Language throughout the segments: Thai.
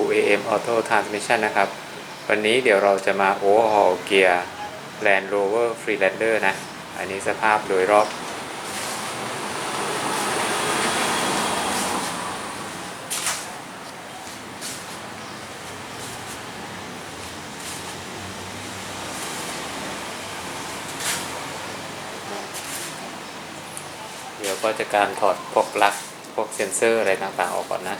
UAM Auto Transmission นะครับ วันนี้เดี๋ยวเราจะมาโอเวอร์ฮอลเกียร์ Land Rover Freelander นะ อันนี้สภาพโดยรอบ เดี๋ยวก็จะการถอดพวกลัก พวกเซ็นเซอร์อะไรต่างๆออกก่อนนะ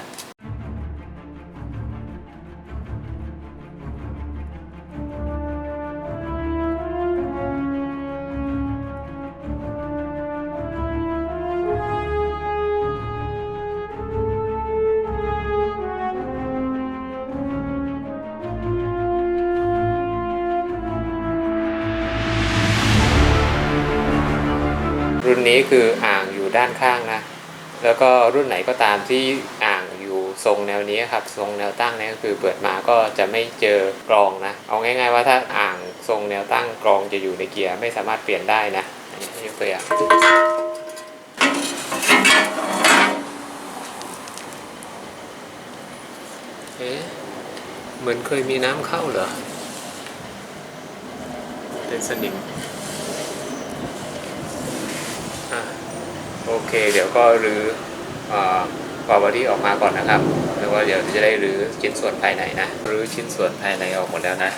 นี้คืออ่างอยู่ด้านข้างนะแล้วก็รุ่นไหนก็ตามที่อ่างอยู่ทรงแนวนี้ครับทรงแนวตั้งนี่ก็คือเปิดมาก็จะไม่เจอกรองนะเอาง่าย ๆ ว่าถ้าอ่างทรงแนวตั้งกรองจะอยู่ในเกียร์ไม่สามารถเปลี่ยนได้นะยกตัวอย่างเอ๊ะเหมือนเคยมีน้ำเข้าเหรอเป็นสนิม อะโอ เค เดี๋ยวก็รื้อปาบอดี้ออกมาก่อนนะครับแล้วก็เดี๋ยวจะได้รื้อชิ้นส่วนภายในนะรื้อชิ้นส่วนภายในออกหมดแล้วนะ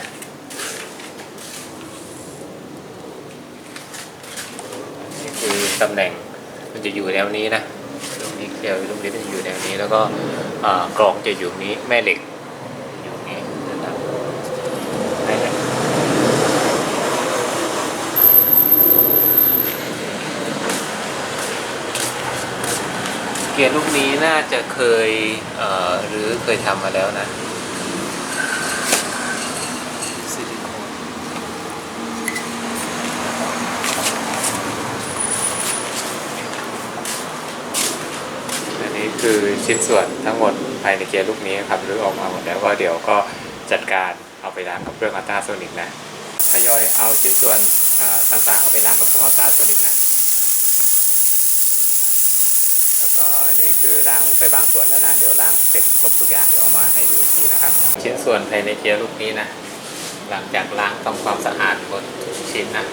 นี่คือตำแหน่งมันจะอยู่แนวนี้นะลูกนี้เกลียวลูกนี้มันจะอยู่แนวนี้ แล้วก็กรองจะอยู่นี้แม่เหล็กอยู่นี้นะครับแม่เหล็ก เกี ยร์ลูกนี้น่าจะเคยเอ่อหรือเคยทำมาแล้วนะซิลิโคนอันนี้คือชิ้นส่วนทั้งหมดภายในเกียร์ลูกนี้ครับหรือออกมาหมดแล้วก็เดี๋ยวก็จัดการเอาไปล้างกับเครื่องอัลตราโซนิกนะทยอยเอาชิ้นส่วนอ่าต่างๆเอาไปล้างกับเครื่องอัลตราโซนิกนะ แล้ว ก็นี่คือล้างไปบางส่วนแล้วนะ เดี๋ยวล้างเสร็จครบทุกอย่างเดี๋ยวเอามาให้ดูอีกทีนะครับ ชิ้นส่วนภายในเกียร์ลูกนี้นะ หลังจากล้างทำความสะอาดบนทุกชิ้นนะ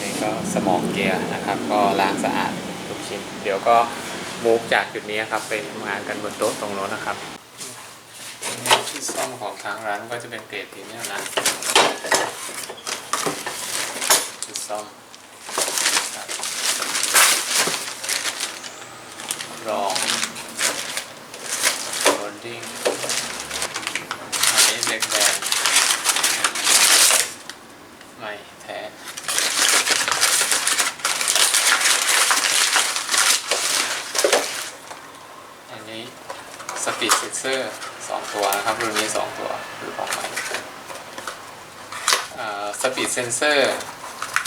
นี่ก็สมองเกียร์นะครับ ก็ล้างสะอาดทุกชิ้น เดี๋ยวก็มูฟจากจุดนี้ครับไปทำงานกันบนโต๊ะตรงโน้นนะครับที่ซ่อมของทางร้านก็จะเป็นเกรดพรีเมียมนะชุด ซ่อมรองโรลดิ้งอันนี้เหล็กแดงไม่แท้อันนี้สปีดเซนเซอร์สองตัวนะครับรุ่นนี้สองตัวคือของใหม่สปีดเซนเซอร์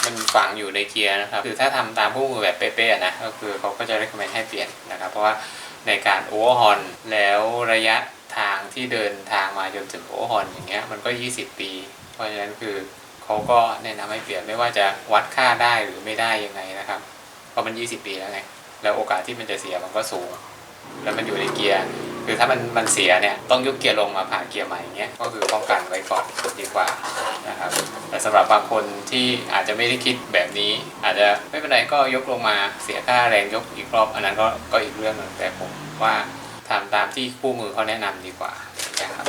มันฝังอยู่ในเกียร์นะครับคือถ้าทำตามผู้มือแบบเป๊ะๆนะก็คือเขาก็จะ recommend ให้เปลี่ยนนะครับ เพราะว่าในการโอเวอร์ฮอนแล้วระยะทางที่เดินทางมาจนถึงโอเวอร์ฮอนอย่างเงี้ยมันก็ 20 ปี เพราะฉะนั้นคือเขาก็แนะนำให้เปลี่ยนไม่ว่าจะวัดค่าได้หรือไม่ได้ยังไงนะครับเพราะมัน 20 ปีแล้วไงแล้วโอกาสที่มันจะเสียมันก็สูง แล้วมันอยู่ในเกียร์ คือถ้ามันมันเสียเนี่ยต้องยกเกียร์ลงมาผ่านเกียร์ใหม่อย่างเงี้ยก็คือป้องกันไว้ก่อนดีกว่านะครับแต่สำหรับบางคนที่อาจจะไม่ได้คิดแบบนี้ อาจจะไม่เป็นไรก็ยกลงมาเสียค่าแรงยกอีกรอบอันนั้นก็ก็อีกเรื่องหนึงแต่ผมว่าทำตามที่คู่มือเขาแนะนำดีกว่านะครับ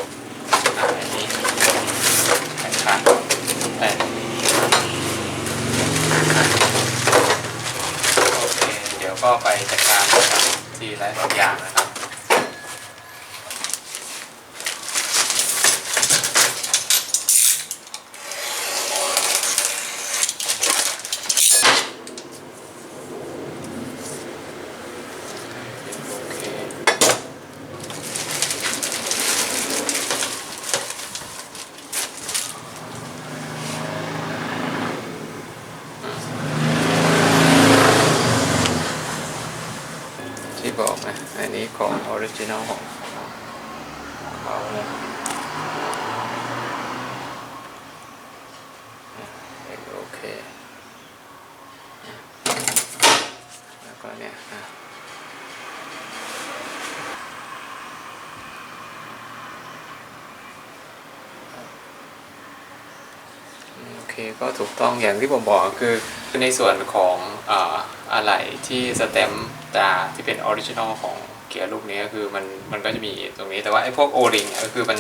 อันนี้แผ่นคันแผ่นโอเคเดี๋ยวก็ไปจัดการนะครับทีละอย่างนะครับ โอเคที่บอกนะ อันนี้ ของออริจินอลของเขานะโอเค แล้วก็เนี่ยโอเค ก็ถูกต้องอย่างที่ผมบอกคือในส่วนของออะไหล่ที่สเต็มตาที่เป็นออริจินอลของ เกียร์ลูกนี้ก็คือมันมันก็จะมีตรงนี้แต่ว่าไอ้พวกโอริงก็คือมัน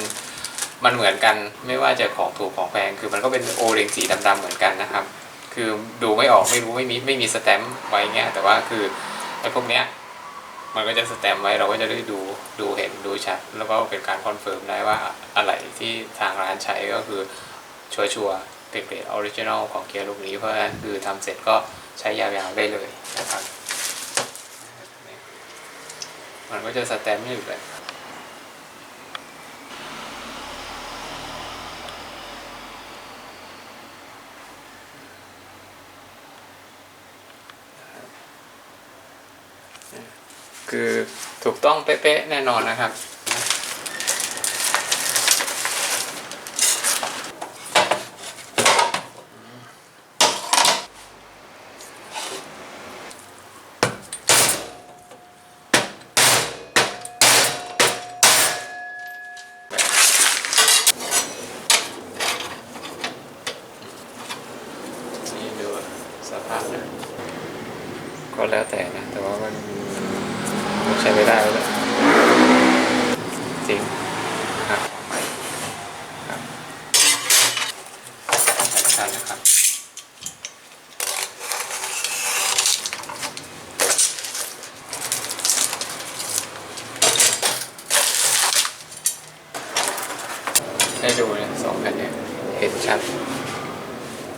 มันเหมือนกันไม่ว่าจะของถูกของแพงคือมันก็เป็นโอริงสีดำๆเหมือนกันนะครับ คือดูไม่ออกไม่รู้ไม่มีไม่มีสแตมป์ไว้เงี้ยแต่ว่าคือไอ้พวกเนี้ยมันก็จะสแตมป์ไว้เราก็จะได้ดูดูเห็นดูชัด แล้วก็เป็นการคอนเฟิร์มได้ว่าอะไรที่ทางร้านใช้ก็คือชัวชัวร์ๆเป็นเกรดออริจินอลของเกียร์ลูกนี้เพราะฉะนั้นคือทำเสร็จก็ใช้ยาวๆได้เลยนะครับ มันก็จะสแตมป์อยู่เลยคือถูกต้องเป๊ะๆแน่นอนนะครับ นี่ดูสภาพนะก็ แล้วแต่นะ แต่ว่ามันมันใช้ไม่ได้แล้วแหละจริงครับไปครับใส่กันนะครับให้ดูนะสองแผ่นเนี่ยเห็นชัด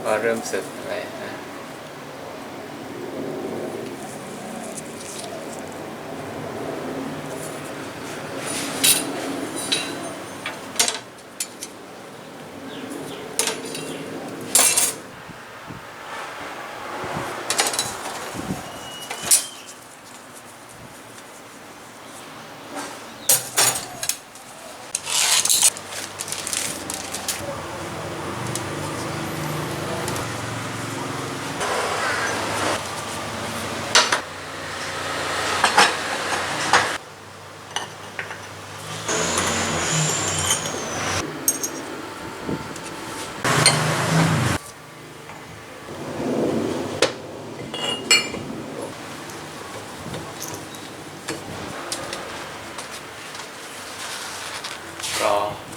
ว่าเริ่มสึก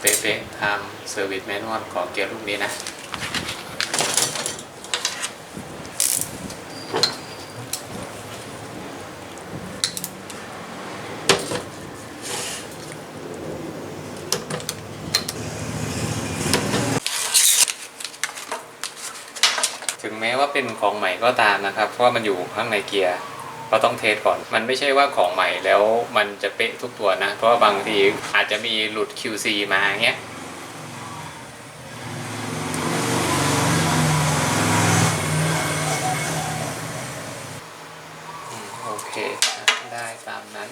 เป๊ะๆทำเซอร์วิสแมนนวลของเกียร์ลูกนี้นะถึงแม้ว่าเป็นของใหม่ก็ตามนะครับ เพราะว่ามันอยู่ข้างในเกียร์ เราต้องเทสก่อน มันไม่ใช่ว่าของใหม่แล้วมันจะเป๊ะทุกตัวนะ เพราะว่าบางทีอาจจะมีหลุด QC มาเงี้ยโอเค ได้ตามนั้น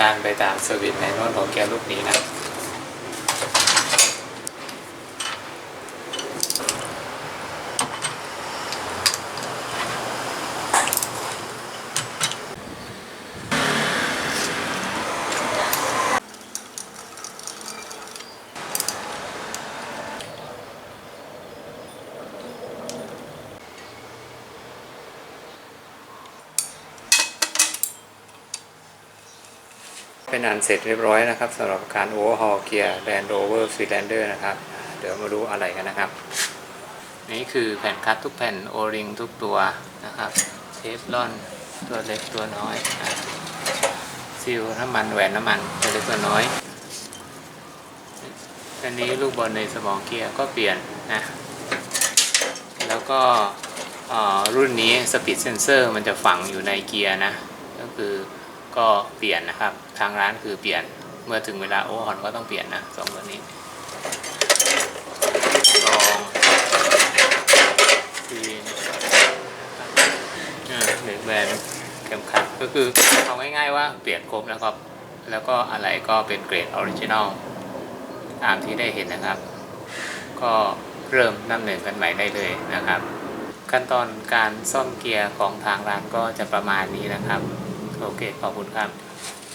การไปตามเซอร์วิสแมนนวลของแกลูกนี้นะ เป็นอันเสร็จเรียบร้อยนะครับสำหรับการโอเวอร์ฮอลเกียร์ Land Rover Freelander นะครับ เดี๋ยวมาดูอะไรกันนะครับ นี่คือแผ่นคัดทุกแผ่นโอริงทุกตัวนะครับ เทฟลอนตัวเล็กตัวน้อยซิลน้ำมันแหวนน้ำมันตัวเล็กตัวน้อย อันนี้ลูกบอลในสมองเกียร์ก็เปลี่ยนนะ แล้วก็รุ่นนี้สปีดเซนเซอร์มันจะฝังอยู่ในเกียร์นะ ก็คือ ก็เปลี่ยนนะครับ ทางร้านคือเปลี่ยนเมื่อถึงเวลาโอเวอร์ฮอนก็ต้องเปลี่ยนนะสองตัวนี้กรองซีนอ่าเบรกแบนเข็มขัดก็คือเอาง่ายๆว่าเปลี่ยนครบแล้วก็แล้วก็อะไรก็เป็นเกรดออริจินอลตามที่ได้เห็นนะครับ ก็เริ่มนำหนึ่งกันใหม่ได้เลยนะครับ ขั้นตอนการซ่อมเกียร์ของทางร้านก็จะประมาณนี้นะครับ โอเค ขอบคุณครับ